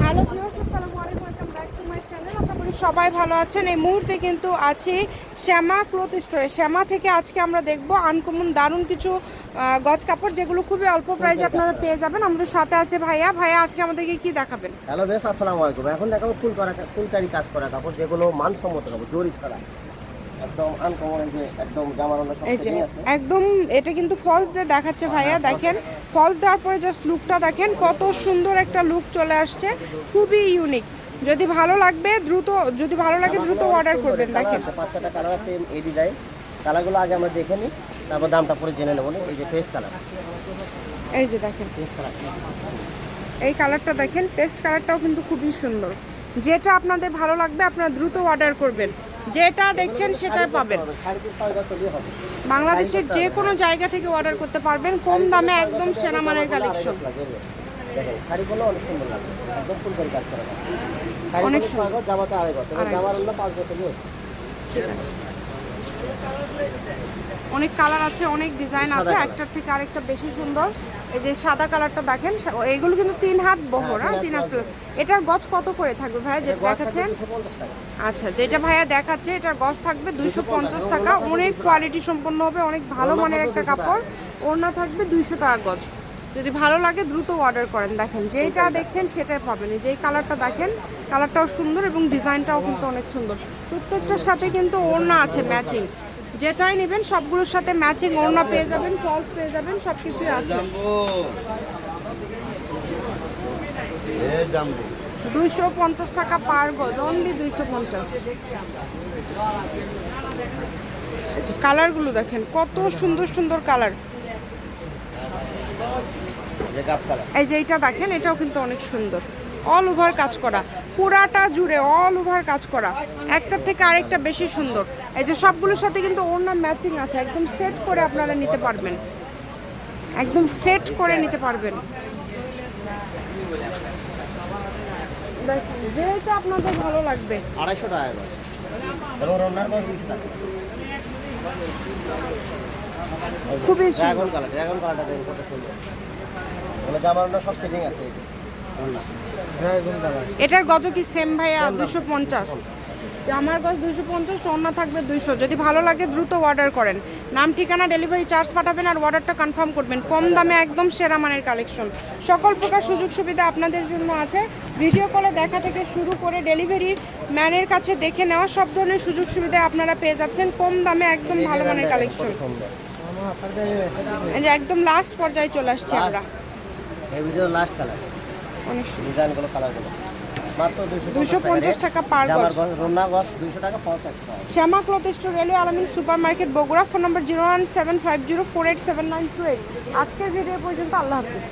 Hello viewers আসসালামু আলাইকুম welcome back to my channel আশা করি সবাই ভালো আছেন। এই মুহূর্তে কিন্তু আছি শ্যামা ক্লথ স্টোরে। শ্যামা থেকে আজকে আমরা দেখব আনকমন দারুণ কিছু গজ কাপড় যেগুলো খুবই অল্প প্রাইসে আপনারা পেয়ে যাবেন। আমাদের সাথে আছে ভাইয়া। ভাইয়া আজকে আমাদেরকে কি দেখাবেন? হ্যালো বেশ আসসালামু আলাইকুম। এখন দেখাবো ফুল করা ফুলকারি কাজ করা কাপড় যেগুলো মানসম্মত কাপড় জরি ছাড়া। একদম আনকমন যে একদম জামার অন্য সব সেটিং আছে। একদম এটা কিন্তু ফলস দিয়ে দেখাচ্ছে ভাইয়া দেখেন। ফলস দেওয়ার পরে জাস্ট লুকটা দেখেন কত সুন্দর একটা লুক চলে আসছে খুবই ইউনিক যদি ভালো লাগবে দ্রুত যদি ভালো লাগে দ্রুত অর্ডার করবেন দেখেন। আছে পাঁচ কালার আছে এই ডিজাইন কালারগুলো আগে আমরা দেখে নিই তারপর দামটা পরে জেনে নেব এই যে পেস্ট কালার এই যে দেখেন। পেস্ট কালার এই কালারটা দেখেন পেস্ট কালারটাও কিন্তু খুবই সুন্দর। যেটা আপনাদের ভালো লাগবে আপনারা দ্রুত অর্ডার করবেন। যেটা দেখছেন সেটাই পাবেন। বাংলাদেশের যে কোনো জায়গা থেকে অর্ডার করতে পারবেন, কম দামে একদম সেনামানের কালেকশন অনেক সুন্দর। ঠিক আছে অনেক কালার আছে, অনেক ডিজাইন আছে, একটার থেকে আরেকটা বেশি সুন্দর। এই যে সাদা কালারটা দেখেন এইগুলো কিন্তু তিন হাত বহর হ্যাঁ, হ্যাঁ তিন হাত প্লাস এটার গজ কত করে থাকবে ভাই যেটা দেখাচ্ছেন? আচ্ছা যেটা ভাইয়া দেখাচ্ছে এটার গজ থাকবে দুইশো পঞ্চাশ টাকা। অনেক কোয়ালিটি সম্পন্ন হবে অনেক ভালো মানের একটা কাপড়। ওড়না থাকবে দুইশো টাকা গজ। যদি ভালো লাগে দ্রুত অর্ডার করেন। দেখেন যেটা দেখছেন সেটাই পাবেন। যেই কালারটা দেখেন কালারটাও সুন্দর এবং ডিজাইনটাও কিন্তু অনেক সুন্দর। প্রত্যেকটার সাথে কিন্তু ওড়না আছে ম্যাচিং যেটাই নেবেন সবগুলোর সাথে ম্যাচিং ওড়না পেয়ে যাবেন ফলস পেয়ে যাবেন সব কিছুই আছে। দুইশো পঞ্চাশ টাকা পার গজ অনলি দুইশো পঞ্চাশ। কালারগুলো দেখেন কত সুন্দর সুন্দর কালার এই যে এইটা দেখেন এটাও কিন্তু অনেক সুন্দর। অল ওভার কাজ করা। পুরাটা জুড়ে অল ওভার কাজ করা। একটার থেকে আরেকটা বেশি সুন্দর। এই যে সবগুলোর সাথে কিন্তু ওড়না ম্যাচিং আছে। একদম সেট করে আপনারা নিতে পারবেন। একদম সেট করে নিতে পারবেন। যেটা আপনাদের ভালো লাগবে। আড়াইশো টাকা খুবই ড্রাগন কালার ড্রাগন কালারটা দেখুন কত সুন্দর। মানে জামার সব সেটিং আছে। এটার গজ কি সেম ভাইয়া? দুশো পঞ্চাশ। আমার গজ দুশো পঞ্চাশ অন্য থাকবে দুইশো। যদি ভালো লাগে দ্রুত অর্ডার করেন। নাম, ঠিকানা ডেলিভারি চার্জ পাঠাবেন আর অর্ডারটা কনফার্ম করবেন। কম দামে একদম সেরা মানের কালেকশন সকল প্রকার সুযোগ সুবিধা আপনাদের জন্য আছে। ভিডিও কলে দেখা থেকে শুরু করে ডেলিভারি ম্যানের কাছে দেখে নেওয়া সব ধরনের সুযোগ সুবিধা আপনারা পেয়ে যাচ্ছেন। কম দামে একদম ভালো মানের কালেকশন একদম লাস্ট পর্যায়ে চলে আসছি আমরা। লাস্ট কালার অনেক সুন্দর। ডিজাইনগুলো কালারগুলো। মাত্র দুশো দুশো পঞ্চাশ টাকা পার গজ রন্না গজ দুশো টাকা পঞ্চাশ টাকা Shyama cloth store railway Alamin supermarket Bogura. Phone number zero one seven five zero four eight seven nine two eight. আজকের ভিডিও পর্যন্ত আল্লাহ হাফিজ।